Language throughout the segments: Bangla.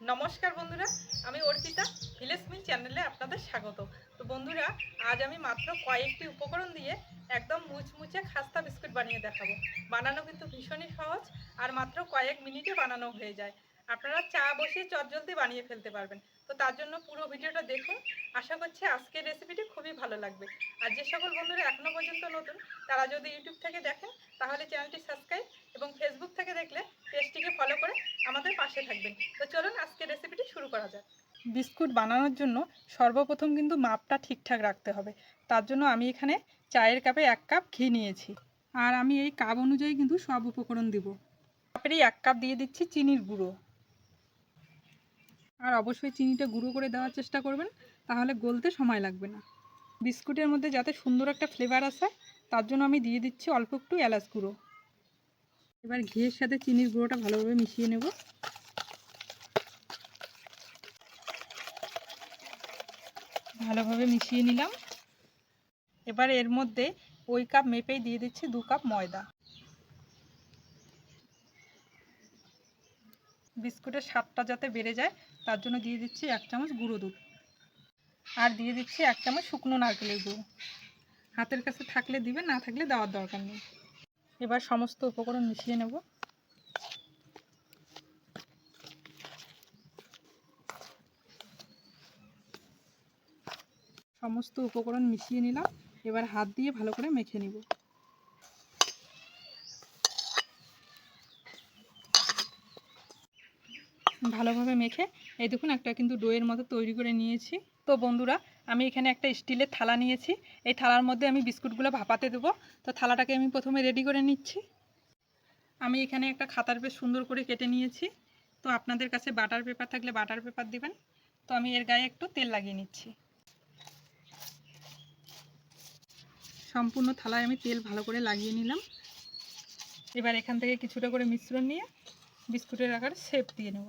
নমস্কার বন্ধুরা, আমি অর্পিতা ভিলেজ মিল চ্যানেলে আপনাদের স্বাগত। তো বন্ধুরা, আজ আমি মাত্র কয়েকটি উপকরণ দিয়ে একদম মুচমুচে খাস্তা বিস্কুট বানিয়ে দেখাবো। বানানো কিন্তু ভীষণই সহজ, আর মাত্র কয়েক মিনিটে বানানো হয়ে যায়। আপনারা চা বসিয়ে চটজলদি বানিয়ে ফেলতে পারবেন। তো তার জন্য পুরো ভিডিওটা দেখুন। আশা করছি আজকের রেসিপিটি খুবই ভালো লাগবে। আর যে সকল বন্ধুরা এখনও পর্যন্ত নতুন, তারা যদি ইউটিউব থেকে দেখেন, তাহলে চ্যানেলটি সাবস্ক্রাইব এবং ফেসবুক থেকে দেখলে পেজটিকে ফলো করে আমাদের পাশে থাকবেন। তো চলুন আজকের রেসিপিটি শুরু করা যাক। বিস্কুট বানানোর জন্য সর্বপ্রথম কিন্তু মাপটা ঠিকঠাক রাখতে হবে। তার জন্য আমি এখানে চায়ের কাপে এক কাপ ঘি নিয়েছি। আর আমি এই কাপ অনুযায়ী কিন্তু সব উপকরণ দিব। কাপেরই এক কাপ দিয়ে দিচ্ছি চিনির গুঁড়ো। আর অবশ্যই চিনিটা গুঁড়ো করে দেওয়ার চেষ্টা করবেন, তাহলে গলতে সময় লাগবে না। বিস্কুটের মধ্যে যাতে সুন্দর একটা ফ্লেভার আসে, তার জন্য আমি দিয়ে দিচ্ছি অল্প একটু এলাচ গুঁড়ো। এবার ঘিয়ের সাথে চিনির গুঁড়োটা ভালোভাবে মিশিয়ে নেব। ভালোভাবে মিশিয়ে নিলাম। এবার এর মধ্যে ওই কাপ মেপেই দিয়ে দিচ্ছি দু কাপ ময়দা। বিস্কুটের স্বাদটা যাতে বেড়ে যায়, তার জন্য দিয়ে দিচ্ছি এক চামচ গুঁড়ো দুধ। আর দিয়ে দিচ্ছি এক চামচ শুকনো নারকেলের গুঁড়ো। হাতের কাছে থাকলে দিবে না থাকলে দেওয়ার দরকার নেই। এবার সমস্ত উপকরণ মিশিয়ে নেব। সমস্ত উপকরণ মিশিয়ে নিলাম। এবার হাত দিয়ে ভালো করে মেখে নিব। ভালোভাবে মেখে, এই দেখুন একটা কিন্তু ডোয়ের মতো তৈরি করে নিয়েছি। তো বন্ধুরা, আমি এখানে একটা স্টিলের থালা নিয়েছি। এই থালার মধ্যে আমি বিস্কুটগুলো ভাপাতে দেবো। তো থালাটাকে আমি প্রথমে রেডি করে নিচ্ছি। আমি এখানে একটা খাতার বেশ সুন্দর করে কেটে নিয়েছি। তো আপনাদের কাছে বাটার পেপার থাকলে বাটার পেপার দিবেন। তো আমি এর গায়ে একটু তেল লাগিয়ে নিচ্ছি। সম্পূর্ণ থালায় আমি তেল ভালো করে লাগিয়ে নিলাম। এবার এখান থেকে কিছুটা করে মিশ্রণ নিয়ে বিস্কুটের আকার শেপ দিয়ে নেব।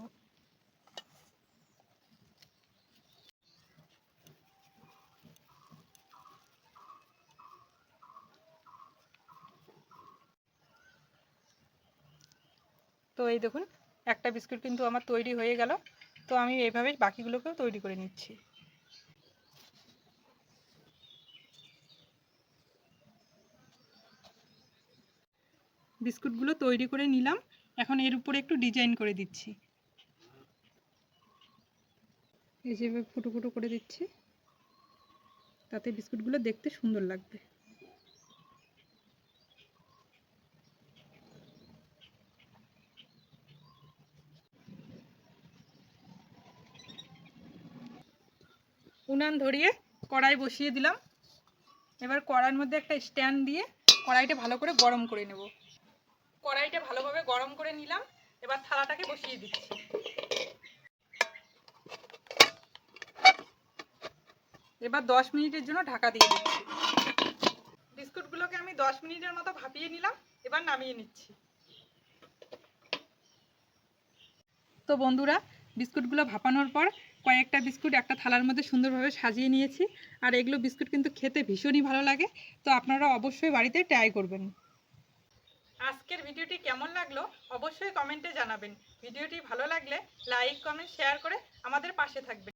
তো এই দেখুন, একটা বিস্কুট কিন্তু আমার তৈরি হয়ে গেল। তো আমি এইভাবে বাকিগুলোকেও তৈরি করে নিচ্ছি। বিস্কুটগুলো তৈরি করে নিলাম। এখন এর উপরে একটু ডিজাইন করে দিচ্ছি। এই যেভাবে ফুটো ফুটো করে দিচ্ছি। তাতে বিস্কুটগুলো দেখতে সুন্দর লাগবে। উনান ধরিয়ে কড়াই বসিয়ে দিলাম। এবার কড়াইয়ের মধ্যে একটা স্ট্যান্ড দিয়ে কড়াইটা ভালো করে গরম করে নেব। কড়াইটা ভালোভাবে গরম করে নিলাম। এবার থালাটাকে বসিয়ে দিচ্ছি। এবার দশ মিনিটের জন্য ঢাকা দিয়ে দিচ্ছি। বিস্কুটগুলোকে আমি দশ মিনিটের মতো ভাপিয়ে নিলাম, এবার নামিয়ে নিচ্ছি। তো বন্ধুরা, বিস্কুটগুলো ভাপানোর পর কয়েকটা বিস্কুট একটা থালার মধ্যে সুন্দরভাবে সাজিয়ে নিয়েছি। আর এগুলো বিস্কুট কিন্তু খেতে ভীষণই ভালো লাগে। তো আপনারা অবশ্যই বাড়িতে ট্রাই করবেন। আজকের ভিডিওটি কেমন লাগল অবশ্যই কমেন্টে জানাবেন। ভিডিওটি ভালো লাগলে লাইক, কমেন্ট, শেয়ার করে আমাদের পাশে থাকবেন।